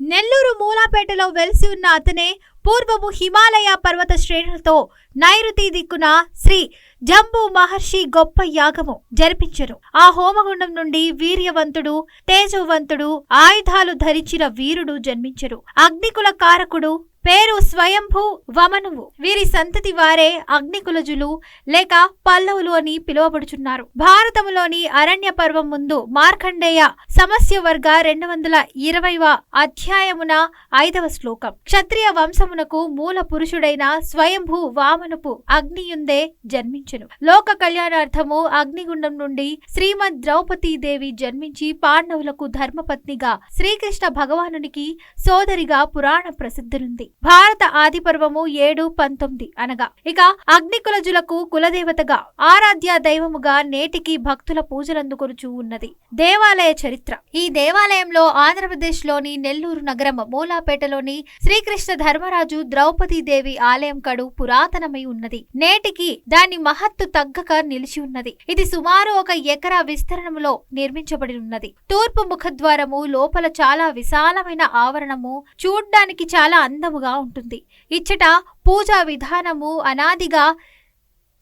నెల్లూరు మూలాపేటలో వెలిసి ఉన్న అతనే పూర్వము హిమాలయ పర్వత శ్రేణులతో నైరుతి దిక్కున శ్రీ జంబు మహర్షి గొప్ప యాగము జరిపించరు ఆ హోమగుండం నుండి వీర్యవంతుడు తేజవంతుడు ఆయుధాలు ధరించిన వీరుడు జన్మించరు అగ్నికుల కారకుడు పేరు స్వయంభూ వమనువు. వీరి సంతతి వారే అగ్నికులజులు లేక పల్లవులు అని పిలువబడుచున్నారు. భారతములోని అరణ్య పర్వం ముందు మార్కండేయ సమస్య వర్గ రెండు వందల ఇరవైవ అధ్యాయమున ఐదవ శ్లోకం. క్షత్రియ వంశమునకు మూల పురుషుడైన స్వయంభూ వామనుపు అగ్నియుందే జన్మించను. లోక కళ్యాణార్థము అగ్నిగుండం నుండి శ్రీమద్ ద్రౌపదీదేవి జన్మించి పాండవులకు ధర్మపత్నిగా శ్రీకృష్ణ భగవానునికి సోదరిగా పురాణ ప్రసిద్ధులుంది. భారత ఆదిపర్వము ఏడు పంతొమ్మిది అనగా ఇక అగ్నికులజులకు కులదేవతగా ఆరాధ్య దైవముగా నేటికి భక్తుల పూజలందుకొనుచూ ఉన్నది. దేవాలయ చరిత్ర. ఈ దేవాలయంలో ఆంధ్రప్రదేశ్లోని నెల్లూరు నగరం మూలాపేటలోని శ్రీకృష్ణ ధర్మరాజు ద్రౌపదీదేవి ఆలయం కడు పురాతనమై ఉన్నది. నేటికి దాని మహత్తు తగ్గక నిలిచి ఉన్నది. ఇది సుమారు ఒక ఎకరా విస్తరణములో నిర్మించబడి ఉన్నది తూర్పు ముఖద్వారము లోపల చాలా విశాలమైన ఆవరణము చూడ్డానికి చాలా అందముగా ఉంటుంది. ఇచ్చట పూజా విధానము అనాదిగా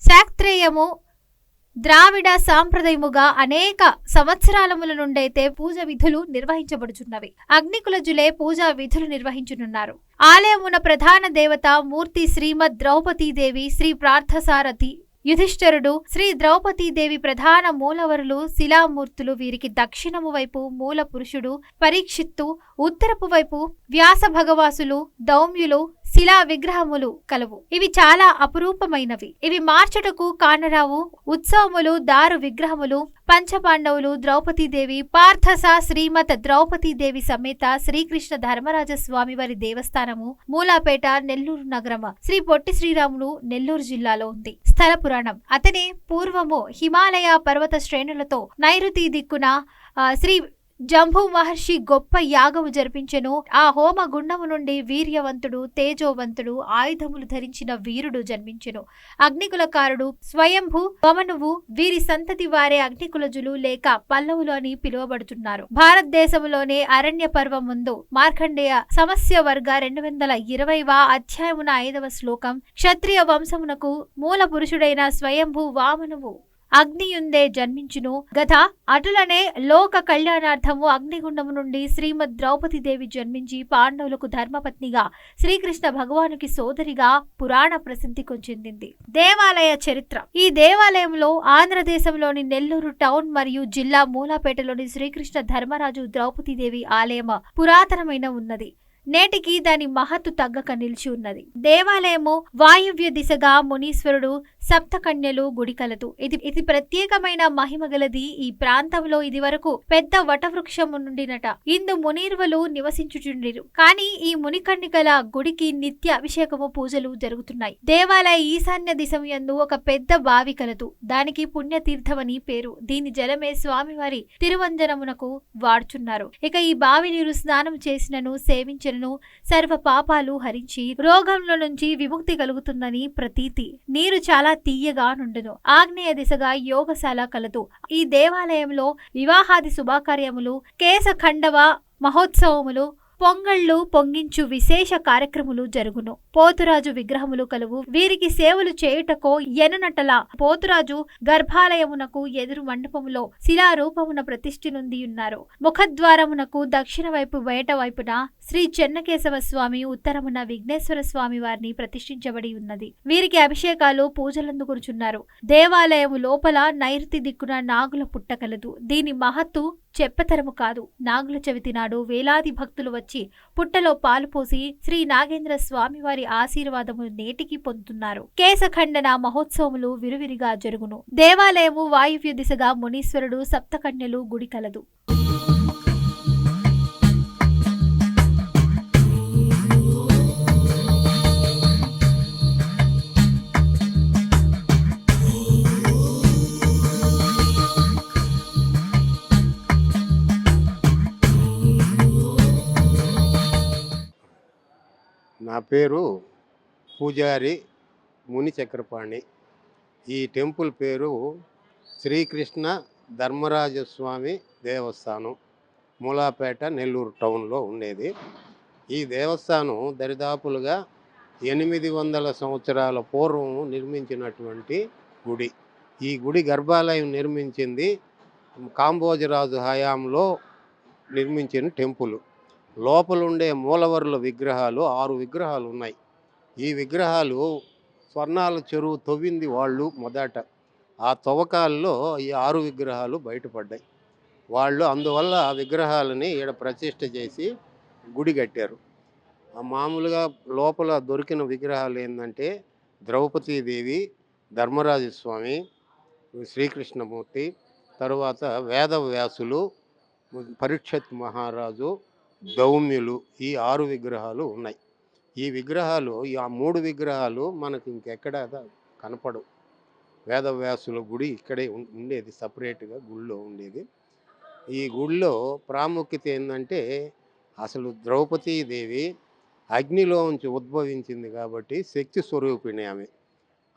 శాక్త్రేయము ద్రావిడ సాంప్రదాయముగా అనేక సంవత్సరాలముల నుండైతే పూజ విధులు నిర్వహించబడుచున్నవి. అగ్నికులజులే పూజా విధులు నిర్వహించనున్నారు ఆలయమున ప్రధాన దేవత మూర్తి శ్రీమద్ ద్రౌపదీదేవి శ్రీ ప్రార్థసారథి యుధిష్ఠరుడు శ్రీ ద్రౌపదీదేవి ప్రధాన మూలవరులు శిలామూర్తులు వీరికి దక్షిణము వైపు మూల పురుషుడు పరీక్షిత్తు ఉత్తరపు వైపు వ్యాస భగవాసులు దౌమ్యులు శిలా విగ్రహములు కలవు. ఇవి చాలా అపురూపమైనవి. ఇవి మార్చుటకు కానరావు. ఉత్సవములు దారు విగ్రహములు పంచపాండవులు ద్రౌపదీదేవి పార్థస శ్రీమత ద్రౌపదీదేవి సమేత శ్రీకృష్ణ ధర్మరాజ స్వామి వారి దేవస్థానము మూలాపేట నెల్లూరు నగరమ శ్రీ పొట్టి శ్రీరాములు నెల్లూరు జిల్లాలో ఉంది. స్థల పురాణం. అతనే పూర్వము హిమాలయ పర్వత శ్రేణులతో నైరుతి దిక్కున శ్రీ జంభూ మహర్షి గొప్ప యాగము జరిపించెను. ఆ హోమ గుండము నుండి వీర్యవంతుడు తేజోవంతుడు ఆయుధములు ధరించిన వీరుడు జన్మించెను. అగ్నికులకారుడు స్వయంభు వమనువు వీరి సంతతి వారే అగ్నికులజులు లేక పల్లవులు అని పిలువబడుతున్నారు. భారతదేశంలోనే అరణ్య పర్వం ముందు మార్కండేయ సమస్య వర్గ రెండు వందల ఇరవైవ అధ్యాయమున ఐదవ శ్లోకం క్షత్రియ వంశమునకు మూల పురుషుడైన స్వయంభు వామనువు. అగ్నియుందే జన్మించును. గత అటులనే లోక కళ్యాణార్థము అగ్నిగుండము నుండి శ్రీమద్ ద్రౌపదీదేవి జన్మించి పాండవులకు ధర్మపత్నిగా శ్రీకృష్ణ భగవానుకి సోదరిగా పురాణ ప్రసిద్ధి చెందింది దేవాలయ చరిత్ర. ఈ దేవాలయంలో ఆంధ్రదేశంలోని నెల్లూరు టౌన్ మరియు జిల్లా మూలాపేటలోని శ్రీకృష్ణ ధర్మరాజు ద్రౌపదీదేవి ఆలయం పురాతనమైన ఉన్నది. నేటికి దాని మహత్తు తగ్గక నిలిచి ఉన్నది. దేవాలయము వాయువ్య దిశగా మునీశ్వరుడు సప్తకన్యలు గుడి కలదు. ఇది ఇది ప్రత్యేకమైన మహిమ గలది ఈ ప్రాంతంలో ఇది వరకు పెద్ద వటవృక్షము నుండినట. ఇందు మునీర్వలు నివసించుచుండిరు. కానీ ఈ మునికన్నికల గుడికి నిత్య అభిషేకము పూజలు జరుగుతున్నాయి. దేవాలయ ఈశాన్య దిశం యందు ఒక పెద్ద బావి కలదు. దానికి పుణ్యతీర్థమని పేరు. దీని జలమే స్వామివారి తిరువంజనమునకు వాడుచున్నారు. ఇక ఈ బావి నీరు స్నానం చేసినను సేవించినను సర్వ పాపాలు హరించి రోగంలో నుంచి విముక్తి కలుగుతుందని ప్రతీతి. నీరు చాలా తీయగా నుండును. ఆగ్నేయ దిశగా యోగశాల కలదు. ఈ దేవాలయంలో వివాహాది శుభకార్యములు కేశ ఖండవ మహోత్సవములు పొంగళ్ళు పొంగించు విశేష కార్యక్రములు జరుగును. పోతురాజు విగ్రహములు కలువు. వీరికి సేవలు చేయుటకో ఎననటల పోతురాజు గర్భాలయమునకు ఎదురు మండపములో శిలారూపమున ప్రతిష్ఠి నుండి ఉన్నారు ముఖద్వారమునకు దక్షిణ వైపు బయట వైపున శ్రీ చెన్నకేశవ స్వామి ఉత్తరమున విఘ్నేశ్వర స్వామి వారిని ప్రతిష్ఠించబడి ఉన్నది. వీరికి అభిషేకాలు పూజలందుకురుచున్నారు దేవాలయము లోపల నైరుతి దిక్కున నాగుల పుట్ట కలదు. దీని మహత్తు చెప్పతరము కాదు. నాగుల చవితి నాడు వేలాది భక్తులు వచ్చి పుట్టలో పాలు పోసి శ్రీ నాగేంద్ర స్వామివారి ఆశీర్వాదము నేటికి పొందుతున్నారు. కేశఖండన మహోత్సవములు విరివిరిగా జరుగును. దేవాలయము వాయువ్య దిశగా మునీశ్వరుడు సప్తకన్యలు గుడి కలదు. పేరు పూజారి ముని చక్రపాణి. ఈ టెంపుల్ పేరు శ్రీకృష్ణ ధర్మరాజస్వామి దేవస్థానం మూలాపేట నెల్లూరు టౌన్లో ఉండేది. ఈ దేవస్థానం దరిదాపులుగా ఎనిమిది వందల సంవత్సరాల పూర్వం నిర్మించినటువంటి గుడి. ఈ గుడి గర్భాలయం నిర్మించింది కాంబోజరాజు హయాంలో నిర్మించిన టెంపుల్. లోపలుండే మూలవరుల విగ్రహాలు ఆరు విగ్రహాలు ఉన్నాయి ఈ విగ్రహాలు స్వర్ణాల చెరువు తవ్వింది వాళ్ళు మొదట. ఆ తవ్వకాల్లో ఈ ఆరు విగ్రహాలు బయటపడ్డాయి. వాళ్ళు అందువల్ల ఆ విగ్రహాలని ఈడ ప్రతిష్ట చేసి గుడి కట్టారు. ఆ మామూలుగా లోపల దొరికిన విగ్రహాలు ఏంటంటే ద్రౌపదీదేవి ధర్మరాజస్వామి శ్రీకృష్ణమూర్తి తరువాత వేదవ్యాసులు పరీక్షత్ మహారాజు దౌమ్యులు ఈ ఆరు విగ్రహాలు ఉన్నాయి. ఈ విగ్రహాలు ఈ ఆ మూడు విగ్రహాలు మనకి ఇంకెక్కడ కనపడవు. వేదవ్యాసుల గుడి ఇక్కడే ఉండేది సపరేట్గా గుళ్ళో ఉండేది. ఈ గుళ్ళో ప్రాముఖ్యత ఏంటంటే అసలు ద్రౌపదీదేవి అగ్నిలో నుంచి ఉద్భవించింది కాబట్టి శక్తి స్వరూపిణి ఆమె.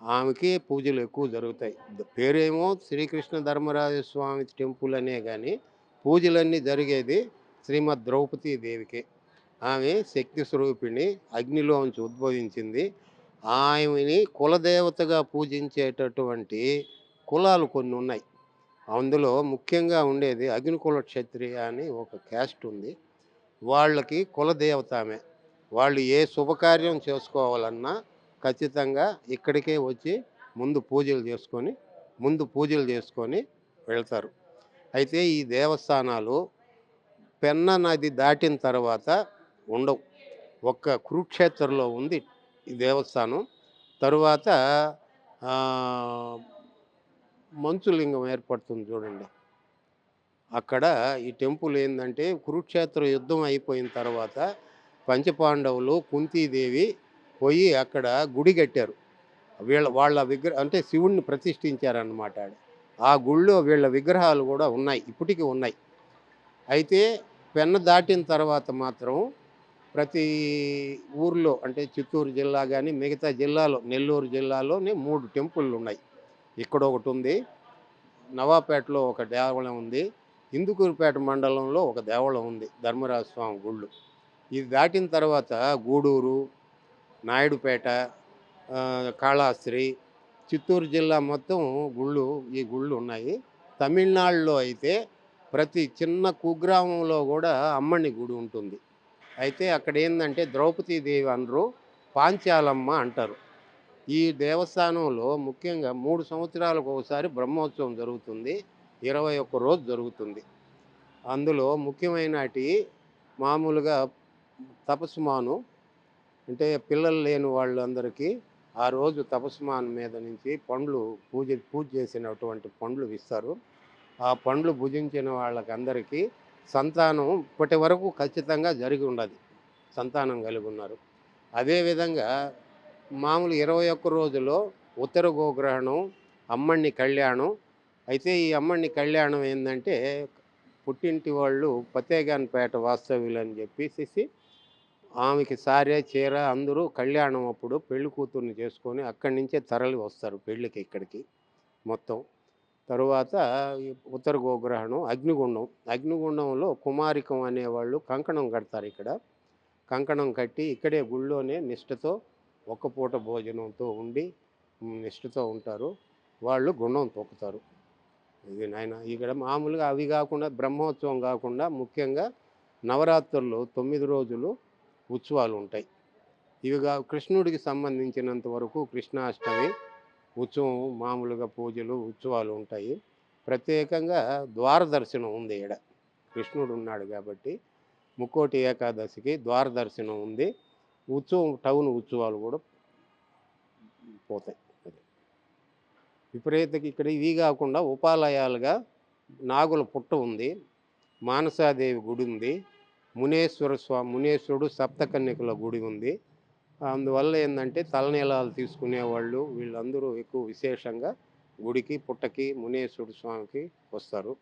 ఆమెకి పూజలు ఎక్కువ జరుగుతాయి. పేరేమో శ్రీకృష్ణ ధర్మరాజ స్వామి టెంపుల్ అనే కానీ పూజలన్నీ జరిగేది శ్రీమద్ ద్రౌపదీ దేవికి. ఆమె శక్తి స్వరూపిణి అగ్నిలోంచి ఉద్భవించింది ఆమెని కులదేవతగా పూజించేటటువంటి కులాలు కొన్ని ఉన్నాయి. అందులో ముఖ్యంగా ఉండేది అగ్నికుల క్షత్రియ అని ఒక క్యాస్ట్ ఉంది. వాళ్ళకి కులదేవత ఆమె. వాళ్ళు ఏ శుభకార్యం చేసుకోవాలన్నా ఖచ్చితంగా ఇక్కడికే వచ్చి ముందు పూజలు చేసుకొని ముందు పూజలు చేసుకొని వెళ్తారు. అయితే ఈ దేవస్థానాలు పెన్న నది దాటిన తర్వాత ఉండవు. ఒక్క కురుక్షేత్రంలో ఉంది ఈ దేవస్థానం. తరువాత మంచులింగం ఏర్పడుతుంది చూడండి. అక్కడ ఈ టెంపుల్ ఏంటంటే కురుక్షేత్ర యుద్ధం అయిపోయిన తర్వాత పంచపాండవులు కుంతీదేవి పోయి అక్కడ గుడి కట్టారు. వీళ్ళ వాళ్ళ విగ్రహ అంటే శివుణ్ణి ప్రతిష్ఠించారన్నమాట ఆడ. ఆ గుళ్ళో వీళ్ళ విగ్రహాలు కూడా ఉన్నాయి ఇప్పటికీ ఉన్నాయి. అయితే పెన్న దాటిన తర్వాత మాత్రం ప్రతి ఊర్లో అంటే చిత్తూరు జిల్లా కానీ మిగతా జిల్లాలో నెల్లూరు జిల్లాలోనే మూడు టెంపుల్లు ఉన్నాయి. ఇక్కడ ఒకటి ఉంది నవాపేటలో ఒక దేవాలయం ఉంది ఇందుకూరుపేట మండలంలో ఒక దేవాలయం ఉంది ధర్మరాజ స్వామి గుళ్ళు. ఇది దాటిన తర్వాత గూడూరు నాయుడుపేట కాళాస్త్రి చిత్తూరు జిల్లా మొత్తం గుళ్ళు ఈ గుళ్ళు ఉన్నాయి. తమిళనాడులో అయితే ప్రతి చిన్న కుగ్రామంలో కూడా అమ్మని గుడి ఉంటుంది. అయితే అక్కడ ఏంటంటే ద్రౌపదీదేవి అనరు పాంచాలమ్మ అంటారు. ఈ దేవస్థానంలో ముఖ్యంగా మూడు సంవత్సరాలకు ఒకసారి బ్రహ్మోత్సవం జరుగుతుంది ఇరవై ఒక్క రోజు జరుగుతుంది. అందులో ముఖ్యమైనటి మామూలుగా తపస్మాను అంటే పిల్లలు లేని వాళ్ళందరికీ ఆ రోజు తపస్మాన్ మీద నుంచి పండ్లు పూజ పూజ చేసినటువంటి పండ్లు ఇస్తారు. ఆ పండ్లు భుజించిన వాళ్ళకందరికీ సంతానం ఇప్పటి వరకు ఖచ్చితంగా జరిగి ఉండదు. సంతానం కలిగి ఉన్నారు అదేవిధంగా మామూలు ఇరవై ఒక్క రోజులో ఉత్తర గోగ్రహణం అమ్మణ్ణి కళ్యాణం. అయితే ఈ అమ్మణ్ణి కళ్యాణం ఏంటంటే పుట్టింటి వాళ్ళు పతేగాన్పేట వాస్తవ్యులు అని చెప్పేసి ఆమెకి సారే చీర అందరూ కళ్యాణం అప్పుడు పెళ్ళి కూతుర్ని చేసుకొని అక్కడి నుంచే తరలి వస్తారు పెళ్ళికి ఇక్కడికి మొత్తం. తరువాత ఉత్తర గోగ్రహణం అగ్నిగుండం. అగ్నిగుండంలో కుమారికం అనేవాళ్ళు కంకణం కడతారు ఇక్కడ. కంకణం కట్టి ఇక్కడే గుళ్ళోనే నిష్ఠతో ఒక్క పూట భోజనంతో ఉండి నిష్ఠతో ఉంటారు. వాళ్ళు గుండం తొక్కుతారు. ఇది నాయన ఇక్కడ మామూలుగా అవి కాకుండా బ్రహ్మోత్సవం కాకుండా ముఖ్యంగా నవరాత్రులు తొమ్మిది రోజులు ఉత్సవాలు ఉంటాయి. ఇవిగా కృష్ణుడికి సంబంధించినంత వరకు కృష్ణాష్టమి ఉత్సవం మామూలుగా పూజలు ఉత్సవాలు ఉంటాయి. ప్రత్యేకంగా ద్వారదర్శనం ఉంది ఈడ. కృష్ణుడు ఉన్నాడు కాబట్టి ముక్కోటి ఏకాదశికి ద్వారదర్శనం ఉంది. ఉత్సవం టౌన్ ఉత్సవాలు కూడా పోతాయి. అది విపరీతకి ఇక్కడ ఇవి కాకుండా ఉపాలయాలుగా నాగుల పుట్ట ఉంది. మానసాదేవి గుడి ఉంది. మునేశ్వర స్వామి మునేశ్వరుడు సప్తకన్యకుల గుడి ఉంది. అందువల్ల ఏంటంటే తలనీలాలు తీసుకునేవాళ్ళు వీళ్ళందరూ ఎక్కువ విశేషంగా గుడికి పుట్టకి మునేశ్వరుడు స్వామికి వస్తారు.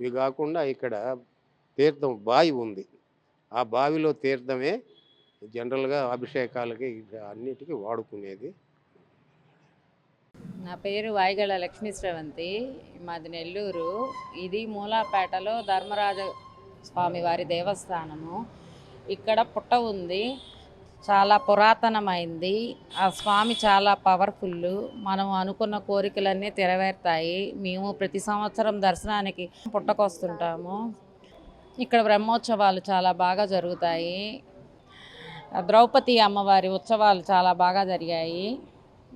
ఇవి కాకుండా ఇక్కడ తీర్థం బావి ఉంది. ఆ బావిలో తీర్థమే జనరల్గా అభిషేకాలకి అన్నిటికీ వాడుకునేది. నా పేరు వాయిగళ లక్ష్మీశ్రవంతి మాది నెల్లూరు. ఇది మూలాపేటలో ధర్మరాజ స్వామివారి దేవస్థానము. ఇక్కడ పుట్ట ఉంది. చాలా పురాతనమైంది. ఆ స్వామి చాలా పవర్ఫుల్ మనం అనుకున్న కోరికలన్నీ తెరవేరుతాయి మేము ప్రతి సంవత్సరం దర్శనానికి పుట్టకొస్తుంటాము. ఇక్కడ బ్రహ్మోత్సవాలు చాలా బాగా జరుగుతాయి. ద్రౌపది అమ్మవారి ఉత్సవాలు చాలా బాగా జరిగాయి.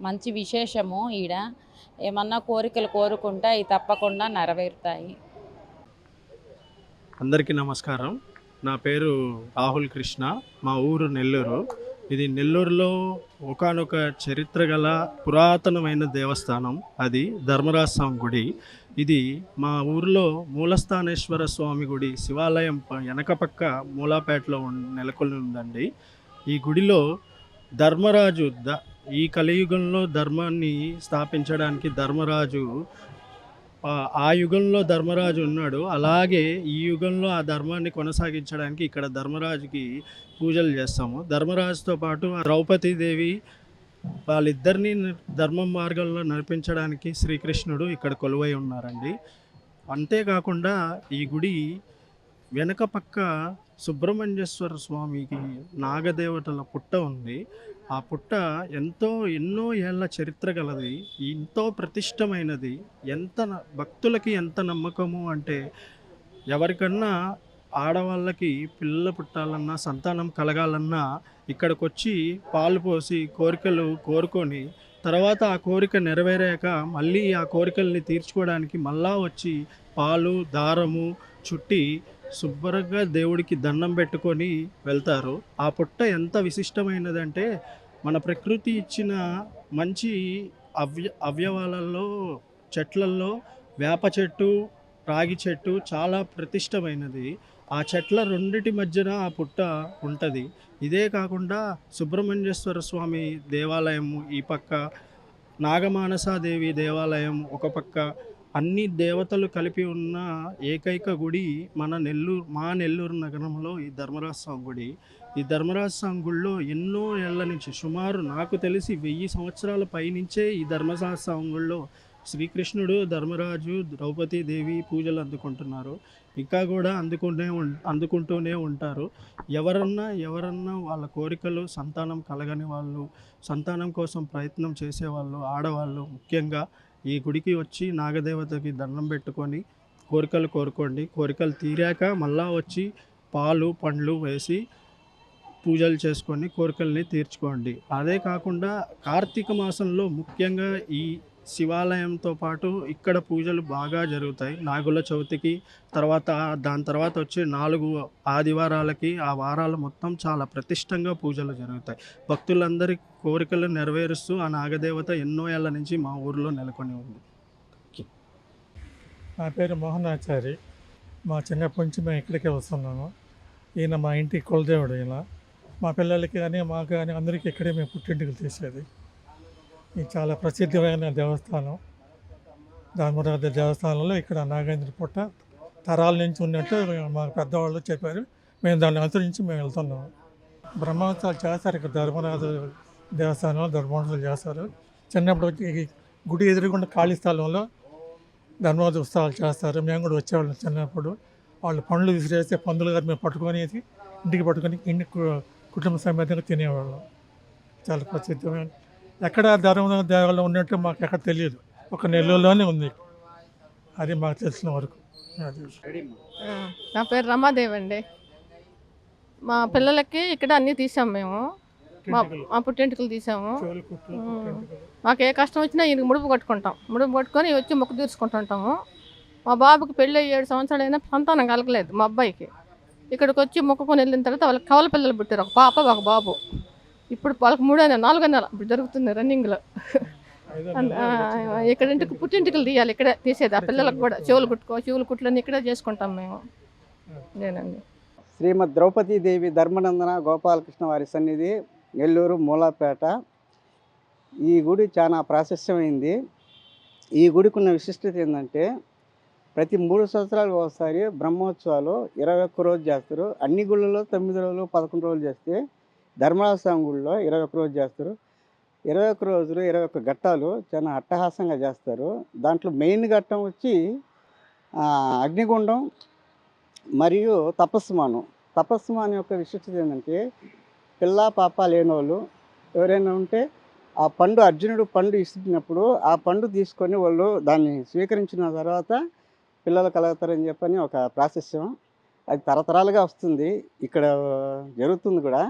మంచి విశేషము ఈడ. ఏమన్నా కోరికలు కోరుకుంటే అవి తప్పకుండా నెరవేరుతాయి. అందరికీ నమస్కారం. నా పేరు రాహుల్ కృష్ణ. మా ఊరు నెల్లూరు. ఇది నెల్లూరులో ఒకానొక చరిత్ర గల పురాతనమైన దేవస్థానం. అది ధర్మరాజ స్వామి గుడి. ఇది మా ఊరిలో మూలస్థానేశ్వర స్వామి గుడి శివాలయం వెనకపక్క వెనక పక్క మూలాపేటలో ఉన్- నెలకొని ఉందండి. ఈ గుడిలో ధర్మరాజు ద ఈ కలియుగంలో ధర్మాన్ని స్థాపించడానికి ధర్మరాజు ఆ- యుగంలో ధర్మరాజు ఉన్నాడు. అలాగే ఈ యుగంలో ఆ ధర్మాన్ని కొనసాగించడానికి ఇక్కడ ధర్మరాజుకి పూజలు చేస్తాము. ధర్మరాజుతో పాటు ఆ ద్రౌపదీదేవి వాళ్ళిద్దరిని ధర్మం మార్గంలో నడిపించడానికి శ్రీకృష్ణుడు ఇక్కడ కొలువై ఉన్నారండి. అంతేకాకుండా ఈ గుడి వెనక పక్క సుబ్రహ్మణ్యేశ్వర స్వామికి నాగదేవతల పుట్ట ఉంది. ఆ పుట్ట ఎంతో ఎన్నో ఏళ్ళ చరిత్ర గలది ఎంతో ప్రతిష్టమైనది. ఎంత న- భక్తులకి ఎంత నమ్మకము అంటే ఎవరికన్నా ఆడవాళ్ళకి పిల్లలు పుట్టాలన్నా సంతానం కలగాలన్నా ఇక్కడికి వచ్చి పాలు పోసి కోరికలు కోరుకొని తర్వాత ఆ కోరిక నెరవేరాక మళ్ళీ ఆ కోరికల్ని తీర్చుకోవడానికి మళ్ళా వచ్చి పాలు దారము చుట్టి శుభ్రంగా దేవుడికి దండం పెట్టుకొని వెళ్తారు. ఆ పుట్ట ఎంత విశిష్టమైనదంటే మన ప్రకృతి ఇచ్చిన మంచి అవ్య అవయవాలలో చెట్లల్లో వేప చెట్టు రాగి చెట్టు చాలా ప్రతిష్టమైనది. ఆ చెట్ల రెండిటి మధ్యన ఆ పుట్ట ఉంటుంది. ఇదే కాకుండా సుబ్రహ్మణ్యేశ్వర స్వామి దేవాలయం ఈ పక్క నాగమానసాదేవి దేవాలయం ఒక పక్క అన్ని దేవతలు కలిపి ఉన్న ఏకైక గుడి మన నెల్లూరు మా నెల్లూరు నగరంలో ఈ ధర్మరాజ స్వామి గుడి. ఈ ధర్మరాజ స్వామి గుడిలో ఎన్నో ఏళ్ళ నుంచి సుమారు నాకు తెలిసి వెయ్యి సంవత్సరాల పైనుంచే ఈ ధర్మరాజ స్వామి గుడిలో శ్రీకృష్ణుడు ధర్మరాజు ద్రౌపది దేవి పూజలు అందుకుంటున్నారు. ఇంకా కూడా అందుకుంటూనే ఉం- అందుకుంటూనే ఉంటారు. ఎవరన్నా ఎవరన్నా వాళ్ళ కోరికలు సంతానం కలగని వాళ్ళు సంతానం కోసం ప్రయత్నం చేసేవాళ్ళు ఆడవాళ్ళు ముఖ్యంగా ఈ గుడికి వచ్చి నాగదేవతకి దండం పెట్టుకొని కోరికలు కోరుకోండి. కోరికలు తీరాక మళ్ళా వచ్చి పాలు పండ్లు వేసి పూజలు చేసుకొని కోరికల్ని తీర్చుకోండి. అదే కాకుండా కార్తీక మాసంలో ముఖ్యంగా ఈ శివాలయంతో పాటు ఇక్కడ పూజలు బాగా జరుగుతాయి. నాగుల చవితికి తర్వాత దాని తర్వాత వచ్చే నాలుగు ఆదివారాలకి ఆ వారాలు మొత్తం చాలా ప్రతిష్టంగా పూజలు జరుగుతాయి. భక్తులందరి కోరికలు నెరవేరుస్తూ ఆ నాగదేవత ఎన్నో ఏళ్ళ నుంచి మా ఊరిలో నెలకొని ఉంది. నా పేరు మోహనాచారి. మా చిన్నప్పటి నుంచి మేము ఇక్కడికే వస్తున్నాము. ఈయన మా ఇంటి కులదేవుడు ఈయన. మా పిల్లలకి కానీ మాకు కానీ అందరికీ ఇక్కడే మేము పుట్టింటికి తీసేది. ఇది చాలా ప్రసిద్ధమైన దేవస్థానం ధర్మరాజ దేవస్థానంలో ఇక్కడ నాగేంద్ర పుట్ట తరాల నుంచి ఉన్నట్టు మా పెద్దవాళ్ళు చెప్పారు. మేము దాన్ని అనుసరించి మేము వెళ్తున్నాము బ్రహ్మోత్సవాలు చేస్తారు ఇక్కడ ధర్మరాజు దేవస్థానంలో ధర్మోత్సవాలు చేస్తారు. చిన్నప్పుడు వచ్చి ఈ గుడి ఎదురుగుండా ఖాళీ స్థలంలో ధర్మరాజు ఉత్సవాలు చేస్తారు. మేము కూడా వచ్చేవాళ్ళం చిన్నప్పుడు. వాళ్ళు పండ్లు విసిరేస్తే పందులు గారు మేము పట్టుకొని ఇంటికి పట్టుకొని ఇంటి కుటుంబ సమేతంగా తినేవాళ్ళం. చాలా ప్రసిద్ధమైన ఎక్కడ ధర్మ దేవాలయం ఉన్నట్టు మాకు ఎక్కడ తెలియదు. ఒక నెల్లూరులోనే ఉంది. అది మాకు తెలిసిన వరకు. నా పేరు రమాదేవి అండి. మా పిల్లలకి ఇక్కడ అన్నీ తీసాం మేము. మా పుట్టింటికలు తీసాము. మాకు ఏ కష్టం వచ్చినా ఈయనకి ముడుపు కట్టుకుంటాం. ముడుపు కట్టుకొని వచ్చి మొక్కు తీర్చుకుంటుంటాము. మా బాబుకి పెళ్ళి ఏడు సంవత్సరాలు అయినా సంతానం కలగలేదు మా అబ్బాయికి. ఇక్కడికి వచ్చి మొక్కుకొని వెళ్ళిన తర్వాత వాళ్ళకి కవల పిల్లలు పుట్టారు. ఒక పాప ఒక బాబు. ఇప్పుడు వాళ్ళకి మూడో నెల నాలుగో నెల ఇప్పుడు జరుగుతుంది రన్నింగ్లో ఐదో అన్- నెల ఆ, వచ్చింది. ఇక్కడ ఇంటికి పుట్టింటికలు తీయాలి ఇక్కడే తీసేది. ఆ పిల్లలకు కూడా చెవులు కుట్టుకో చెవులు కుట్లని ఇక్కడే చేసుకుంటాం మేము. నేనండి. శ్రీమద్ ద్రౌపదీదేవి ధర్మనందన గోపాలకృష్ణ వారి సన్నిధి నెల్లూరు మూలాపేట. ఈ గుడి చాలా ప్రాశస్యమైంది. ఈ గుడికి ఉన్న విశిష్టత ఏంటంటే ప్రతి మూడు సంవత్సరాలకు ఒకసారి బ్రహ్మోత్సవాలు ఇరవై ఒక్క రోజు చేస్తారు. అన్ని గుళ్ళలో తొమ్మిది రోజులు పదకొండు రోజులు చేస్తే ధర్మరాజ స్వామి గుడిలో ఇరవై ఒక్క రోజు చేస్తారు. ఇరవై ఒక్క రోజులు ఇరవై ఒక్క ఘట్టాలు చాలా అట్టహాసంగా చేస్తారు. దాంట్లో మెయిన్ ఘట్టం వచ్చి అగ్నిగుండం మరియు తపస్సుమానం. తపస్సుమానం యొక్క విశిష్టత ఏంటంటే పిల్ల పాప లేనోళ్ళు ఎవరైనా ఉంటే ఆ పండు అర్జునుడు పండు ఇస్తున్నప్పుడు ఆ పండు తీసుకొని వాళ్ళు దాన్ని స్వీకరించిన తర్వాత పిల్లలు కలుగుతారని చెప్పని ఒక ప్రాశస్యం. అది తరతరాలుగా వస్తుంది. ఇక్కడ జరుగుతుంది కూడా.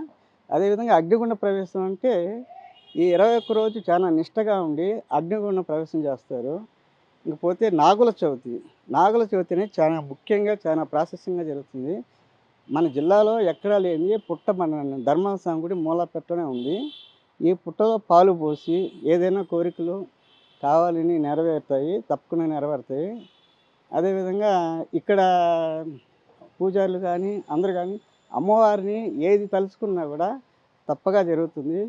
అదేవిధంగా అగ్నిగుండ ప్రవేశం అంటే ఈ ఇరవై ఒక్క రోజు చాలా నిష్టగా ఉండి అగ్నిగుండ ప్రవేశం చేస్తారు. ఇంకపోతే నాగుల చవితి. నాగుల చవితిని చాలా ముఖ్యంగా చాలా ప్రాశస్యంగా జరుగుతుంది. మన జిల్లాలో ఎక్కడా లేని పుట్ట మన ధర్మస్వామి గుడి మూలపెట్టనే ఉంది. ఈ పుట్టలో పాలు పోసి ఏదైనా కోరికలు కావాలని నెరవేరుతాయి తప్పకుండా నెరవేరుతాయి. అదేవిధంగా ఇక్కడ పూజారులు కానీ అందరు కానీ అమ్మవారిని ఏది తలుచుకున్నా కూడా తప్పగా జరుగుతుంది.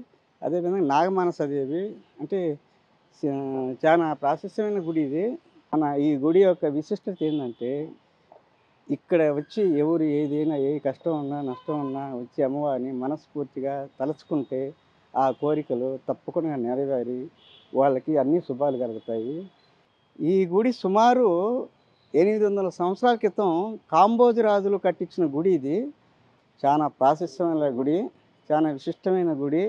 అదేవిధంగా నాగమానసదేవి అంటే చాలా ప్రాశస్యమైన గుడి ఇది. మన ఈ గుడి యొక్క విశిష్టత ఏంటంటే ఇక్కడ వచ్చి ఎవరు ఏదైనా ఏ కష్టం ఉన్నా నష్టం ఉన్నా వచ్చి అమ్మవారిని మనస్ఫూర్తిగా తలుచుకుంటే ఆ కోరికలు తప్పకుండా నెరవేరి వాళ్ళకి అన్ని శుభాలు కలుగుతాయి. ఈ గుడి సుమారు ఎనిమిది వందల సంవత్సరాల క్రితం కాంబోజు రాజులు కట్టించిన గుడి ఇది. చాలా ప్రాశస్యమైన గుడి చాలా విశిష్టమైన గుడి.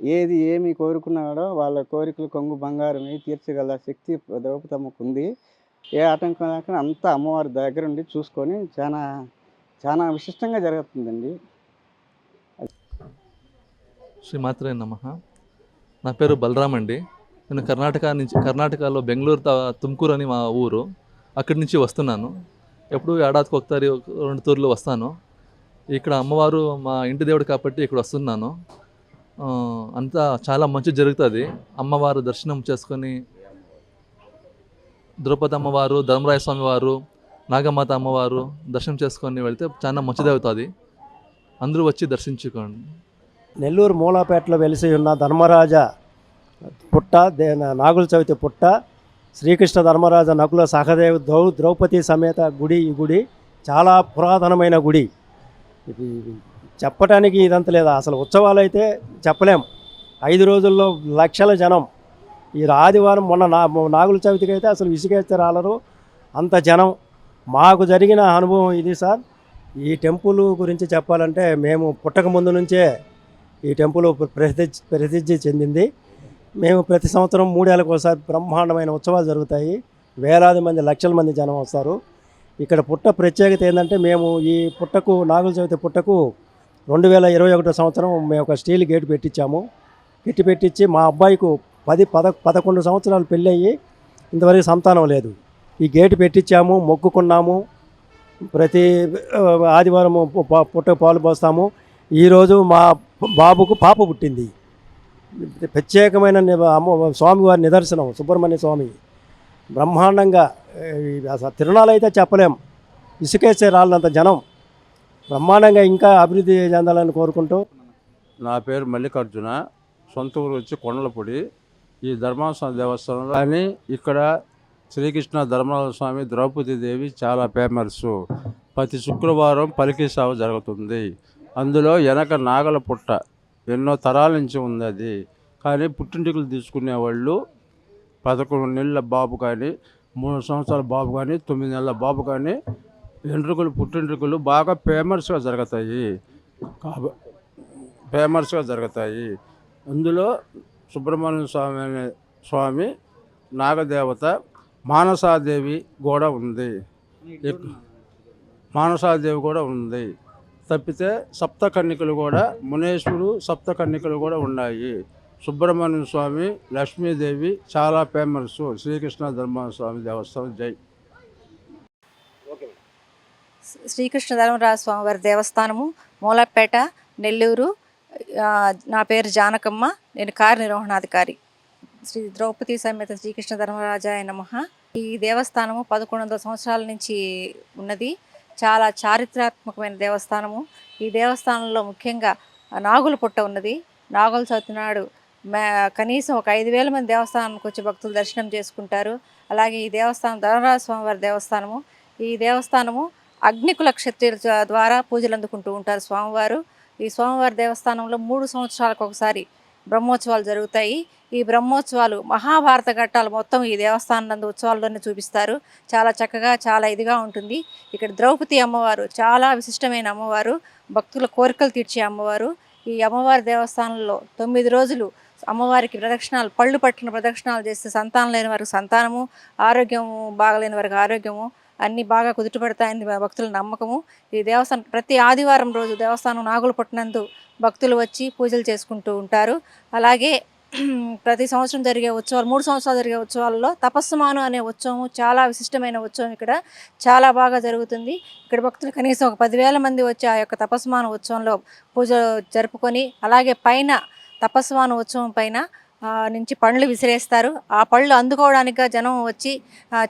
ఏది ఏమి కోరుకున్నాడో వాళ్ళ కోరికలు కొంగు బంగారం తీర్చగల శక్తి ద్రౌపదమ్మకు ఉంది ఏ ఆటంకం లేకుండా అంతా అమ్మవారి దగ్గర ఉండి చూసుకొని చాలా చాలా విశిష్టంగా జరుగుతుందండి. శ్రీమాత్రే నమ. నా పేరు బలరామ్ అండి. నేను కర్ణాటక నుంచి కర్ణాటకలో బెంగళూరు తుమ్కూరు అని మా ఊరు. అక్కడి నుంచి వస్తున్నాను. ఎప్పుడు ఏడాదికి ఒకసారి రెండు తూర్లు వస్తాను. ఇక్కడ అమ్మవారు మా ఇంటి దేవుడు కాబట్టి ఇక్కడ వస్తున్నాను. అంతా చాలా మంచి జరుగుతుంది. అమ్మవారు దర్శనం చేసుకొని ద్రౌపది అమ్మవారు ధర్మరాయ స్వామి వారు నాగమాత అమ్మవారు దర్శనం చేసుకొని వెళ్తే చాలా మంచిది అవుతుంది అందరూ వచ్చి దర్శించుకోండి. నెల్లూరు మూలాపేటలో వెలిసి ఉన్న ధర్మరాజ పుట్ట దే నాగుల చవితి పుట్ట శ్రీకృష్ణ ధర్మరాజ నకుల సహదేవ్ ద్రౌ ద్రౌపది సమేత గుడి ఈ గుడి చాలా పురాతనమైన గుడి. చెప్పటానికి ఇదంత లేదా. అసలు ఉత్సవాలు అయితే చెప్పలేం. ఐదు రోజుల్లో లక్షల జనం. ఈ ఆదివారం మొన్న నా నాగుల చవితికి అయితే అసలు విసిగేస్తే రాలరు. అంత జనం. మాకు జరిగిన అనుభవం ఇది సార్. ఈ టెంపుల్ గురించి చెప్పాలంటే మేము పుట్టక ముందు నుంచే ఈ టెంపుల్ ప్రసిద్ధి ప్రసిద్ధి చెందింది. మేము ప్రతి సంవత్సరం మూడేళ్ళకోసారి బ్రహ్మాండమైన ఉత్సవాలు జరుగుతాయి. వేలాది మంది లక్షల మంది జనం వస్తారు. ఇక్కడ పుట్ట ప్రత్యేకత ఏంటంటే మేము ఈ పుట్టకు నాగుల చవితి పుట్టకు రెండు వేల ఇరవై ఒకటో సంవత్సరం మేము ఒక స్టీల్ గేట్ పెట్టించాము. పెట్టి పెట్టించి మా అబ్బాయికు పది పద పదకొండు సంవత్సరాలు పెళ్ళయ్యి ఇంతవరకు సంతానం లేదు. ఈ గేటు పెట్టించాము మొక్కుకున్నాము. ప్రతి ఆదివారం పుట్ట పాలు పోస్తాము. ఈరోజు మా బాబుకు పాప పుట్టింది. ప్రత్యేకమైన అమ్మ స్వామివారి నిదర్శనం సుబ్రహ్మణ్య స్వామి. బ్రహ్మాండంగా అసలు తిరునాళ్ళు అయితే చెప్పలేం. ఇసుకేసే రాళ్ళంత జనం బ్రహ్మాండంగా ఇంకా అభివృద్ధి చెందాలని కోరుకుంటూ. నా పేరు మల్లికార్జున. సొంత ఊరు వచ్చి కొండలపొడి. ఈ ధర్మాస్వామి దేవస్థానంలో కానీ ఇక్కడ శ్రీకృష్ణ ధర్మరాజ స్వామి ద్రౌపది దేవి చాలా ఫేమస్ ప్రతి శుక్రవారం పలికి సేవ జరుగుతుంది. అందులో వెనక నాగల పుట్ట ఎన్నో తరాల నుంచి ఉంది అది. కానీ పుట్టింటికలు తీసుకునే వాళ్ళు పదకొండు నెలల బాబు కానీ మూడు సంవత్సరాల బాబు కానీ తొమ్మిది నెలల బాబు కానీ వెంట్రుకలు పుట్టింట్రుకలు బాగా ఫేమస్గా జరుగుతాయి. కాబ ఫేమస్గా జరుగుతాయి. అందులో సుబ్రహ్మణ్య స్వామి అనే స్వామి నాగదేవత మానసాదేవి కూడా ఉంది. మానసాదేవి కూడా ఉంది. తప్పితే సప్త కన్నికలు కూడా మునేశ్వరు సప్త కన్నికలు కూడా ఉన్నాయి. సుబ్రహ్మణ్య స్వామి లక్ష్మీదేవి చాలా ఫేమస్ శ్రీకృష్ణ ధర్మ స్వామి దేవస్థానం. జై. శ్రీకృష్ణ ధర్మరాజ స్వామివారి దేవస్థానము మూలపేట నెల్లూరు. నా పేరు జానకమ్మ. నేను కార్యనిర్వహణాధికారి. శ్రీ ద్రౌపది సమేత శ్రీకృష్ణ ధర్మరాజాయ నమ. ఈ దేవస్థానము పదకొండు వందల సంవత్సరాల నుంచి ఉన్నది. చాలా చారిత్రాత్మకమైన దేవస్థానము. ఈ దేవస్థానంలో ముఖ్యంగా నాగుల పుట్ట ఉన్నది. నాగుల చవితి నాడు కనీసం ఒక ఐదు వేల మంది దేవస్థానానికి వచ్చి భక్తులు దర్శనం చేసుకుంటారు. అలాగే ఈ దేవస్థానం ధర్మరాజ స్వామివారి దేవస్థానము. ఈ దేవస్థానము అగ్నికుల క్షత్రియుల ద్వారా పూజలు అందుకుంటూ ఉంటారు స్వామివారు. ఈ స్వామివారి దేవస్థానంలో మూడు సంవత్సరాలకు ఒకసారి బ్రహ్మోత్సవాలు జరుగుతాయి. ఈ బ్రహ్మోత్సవాలు మహాభారత ఘట్టాలు మొత్తం ఈ దేవస్థానం నందు ఉత్సవాల్లోనే చూపిస్తారు. చాలా చక్కగా చాలా ఇదిగా ఉంటుంది. ఇక్కడ ద్రౌపది అమ్మవారు చాలా విశిష్టమైన అమ్మవారు. భక్తుల కోరికలు తీర్చే అమ్మవారు. ఈ అమ్మవారి దేవస్థానంలో తొమ్మిది రోజులు అమ్మవారికి ప్రదక్షిణాలు పళ్ళు పట్టిన ప్రదక్షిణాలు చేస్తే సంతానం లేని వారికి సంతానము ఆరోగ్యము బాగలేని వారికి ఆరోగ్యము అన్నీ బాగా కుదుటపడతాయని భక్తుల నమ్మకము. ఈ దేవస్థానం ప్రతి ఆదివారం రోజు దేవస్థానం నాగులుపట్టినందు భక్తులు వచ్చి పూజలు చేసుకుంటూ ఉంటారు. అలాగే ప్రతి సంవత్సరం జరిగే ఉత్సవాలు మూడు సంవత్సరాలు జరిగే ఉత్సవాల్లో తపస్సుమాను అనే ఉత్సవం చాలా విశిష్టమైన ఉత్సవం ఇక్కడ. చాలా బాగా జరుగుతుంది. ఇక్కడ భక్తులు కనీసం ఒక పదివేల మంది వచ్చి ఆ యొక్క తపస్సుమాన ఉత్సవంలో పూజ జరుపుకొని అలాగే పైన తపస్వాన ఉత్సవం పైన నుంచి పండ్లు విసిరేస్తారు. ఆ పళ్ళు అందుకోవడానికి జనం వచ్చి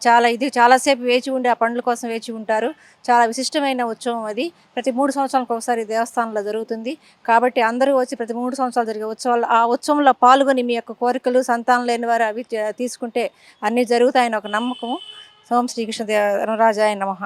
చాలా ఇది చాలాసేపు వేచి ఉండి ఆ పండ్ల కోసం వేచి ఉంటారు. చాలా విశిష్టమైన ఉత్సవం అది. ప్రతి మూడు సంవత్సరాలకు ఒకసారి దేవస్థానంలో జరుగుతుంది. కాబట్టి అందరూ వచ్చి ప్రతి మూడు సంవత్సరాలు జరిగే ఉత్సవాలు ఆ ఉత్సవంలో పాల్గొని మీ యొక్క కోరికలు సంతానం లేని వారు అవి తీసుకుంటే అన్నీ జరుగుతాయని ఒక నమ్మకము. సోమ శ్రీకృష్ణ దేవరాజాయ నమః.